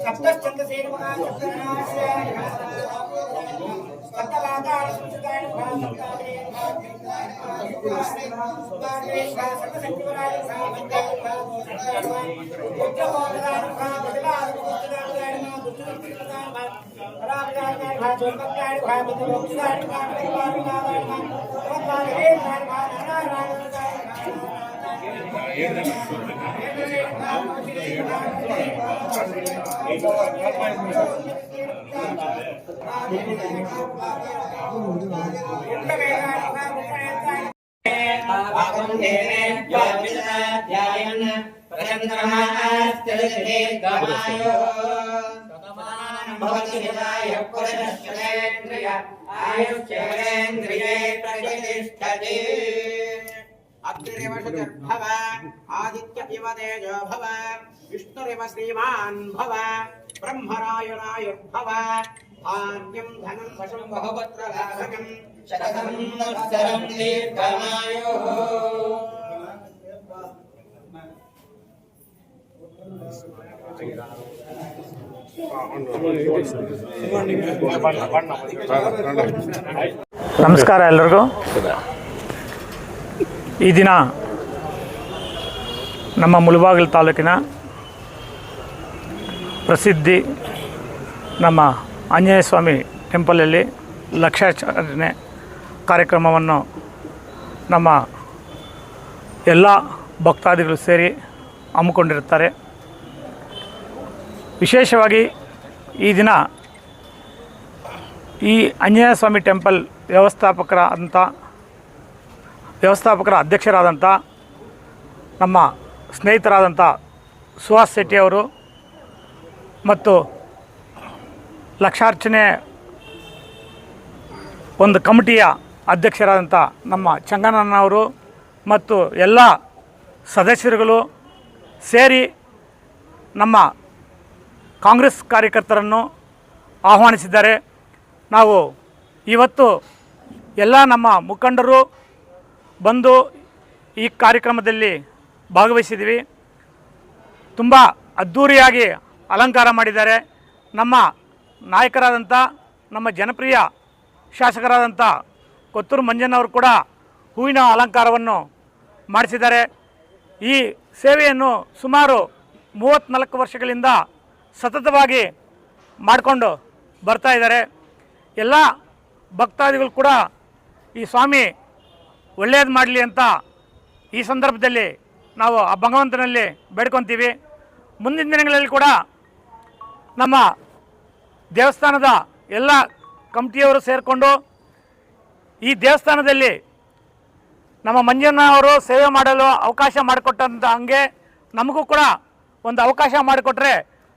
सप्तश्चन्द्रसेन सप्तलादारसुचिताय ఎంత వేగాలు ध्यायन् प्रचन्द्रमास्ते गमायो भवति हृदय पुरुषश्चलेन्द्रिय आयुश्चलेन्द्रिये प्रतिष्ठति। अग्निरिव भव विष्णुरिव भव भाग्यं धनं वशं बहुपुत्र लाभकं शतसंवत्सरं दीर्घमायुः ಬಣ್ಣ ಬಣ್ಣ ನಮಸ್ಕಾರ ಎಲ್ರಿಗೂ ಈ ದಿನ ನಮ್ಮ ಮುಳಬಾಗಿಲು ತಾಲೂಕಿನ ಪ್ರಸಿದ್ಧಿ ನಮ್ಮ ಆಂಜನೇಯ ಸ್ವಾಮಿ ಟೆಂಪಲಲ್ಲಿ ಲಕ್ಷಾಚರಣೆ ಕಾರ್ಯಕ್ರಮವನ್ನು ನಮ್ಮ ಎಲ್ಲ ಭಕ್ತಾದಿಗಳು ಸೇರಿ ಹಮ್ಮಿಕೊಂಡಿರುತ್ತಾರೆ. ವಿಶೇಷವಾಗಿ ಈ ದಿನ ಈ ಆಂಜನೇಯ ಸ್ವಾಮಿ ಟೆಂಪಲ್ ವ್ಯವಸ್ಥಾಪಕರ ಅಂತ, ವ್ಯವಸ್ಥಾಪಕರ ಅಧ್ಯಕ್ಷರಾದಂಥ ನಮ್ಮ ಸ್ನೇಹಿತರಾದಂಥ ಸುಹಾಸ್ ಶೆಟ್ಟಿಯವರು ಮತ್ತು ಲಕ್ಷಾರ್ಚನೆ ಒಂದು ಕಮಿಟಿಯ ಅಧ್ಯಕ್ಷರಾದಂಥ ನಮ್ಮ ಚಂಗನಣ್ಣವರು ಮತ್ತು ಎಲ್ಲ ಸದಸ್ಯರುಗಳು ಸೇರಿ ನಮ್ಮ ಕಾಂಗ್ರೆಸ್ ಕಾರ್ಯಕರ್ತರನ್ನು ಆಹ್ವಾನಿಸಿದ್ದಾರೆ. ನಾವು ಇವತ್ತು ಎಲ್ಲ ನಮ್ಮ ಮುಖಂಡರು ಬಂದು ಈ ಕಾರ್ಯಕ್ರಮದಲ್ಲಿ ಭಾಗವಹಿಸಿದ್ದೀವಿ. ತುಂಬ ಅದ್ಧೂರಿಯಾಗಿ ಅಲಂಕಾರ ಮಾಡಿದ್ದಾರೆ. ನಮ್ಮ ನಾಯಕರಾದಂಥ ನಮ್ಮ ಜನಪ್ರಿಯ ಶಾಸಕರಾದಂಥ ಕೊತ್ತೂರು ಮಂಜಣ್ಣವರು ಕೂಡ ಹೂವಿನ ಅಲಂಕಾರವನ್ನು ಮಾಡಿಸಿದ್ದಾರೆ. ಈ ಸೇವೆಯನ್ನು ಸುಮಾರು ಮೂವತ್ತ್ನಾಲ್ಕು ವರ್ಷಗಳಿಂದ ಸತತವಾಗಿ ಮಾಡಿಕೊಂಡು ಬರ್ತಾ ಇದ್ದಾರೆ. ಎಲ್ಲ ಭಕ್ತಾದಿಗಳು ಕೂಡ ಈ ಸ್ವಾಮಿ ಒಳ್ಳೆಯದು ಮಾಡಲಿ ಅಂತ ಈ ಸಂದರ್ಭದಲ್ಲಿ ನಾವು ಆ ಭಗವಂತನಲ್ಲಿ ಬೇಡ್ಕೊತೀವಿ. ಮುಂದಿನ ದಿನಗಳಲ್ಲಿ ಕೂಡ ನಮ್ಮ ದೇವಸ್ಥಾನದ ಎಲ್ಲ ಕಮಿಟಿಯವರು ಸೇರಿಕೊಂಡು ಈ ದೇವಸ್ಥಾನದಲ್ಲಿ ನಮ್ಮ ಮಂಜಣ್ಣ ಅವರು ಸೇವೆ ಮಾಡಲು ಅವಕಾಶ ಮಾಡಿಕೊಟ್ಟಂಥ ಹಂಗೆ ನಮಗೂ ಕೂಡ ಒಂದು ಅವಕಾಶ ಮಾಡಿಕೊಟ್ರೆ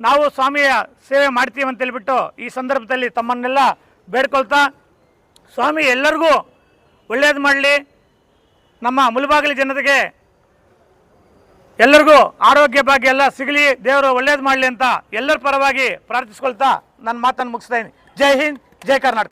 ನಾವು ಸ್ವಾಮಿಯ ಸೇವೆ ಮಾಡ್ತೀವಿ ಅಂತ ಹೇಳಿಬಿಟ್ಟು ಈ ಸಂದರ್ಭದಲ್ಲಿ ತಮ್ಮನ್ನೆಲ್ಲ ಬೇಡ್ಕೊಳ್ತಾ ಸ್ವಾಮಿ ಎಲ್ಲರಿಗೂ ಒಳ್ಳೆಯದು ಮಾಡಲಿ. ನಮ್ಮ ಮುಲಬಾಗಿಲು ಜನತೆಗೆ ಎಲ್ಲರಿಗೂ ಆರೋಗ್ಯ ಭಾಗ್ಯ ಎಲ್ಲ ಸಿಗಲಿ. ದೇವರು ಒಳ್ಳೇದು ಮಾಡಲಿ ಅಂತ ಎಲ್ಲರ ಪರವಾಗಿ ಪ್ರಾರ್ಥಿಸ್ಕೊಳ್ತಾ ನನ್ನ ಮಾತನ್ನು ಮುಗಿಸ್ತಾ ಜೈ ಹಿಂದ್ ಜೈ ಕರ್ನಾಟಕ.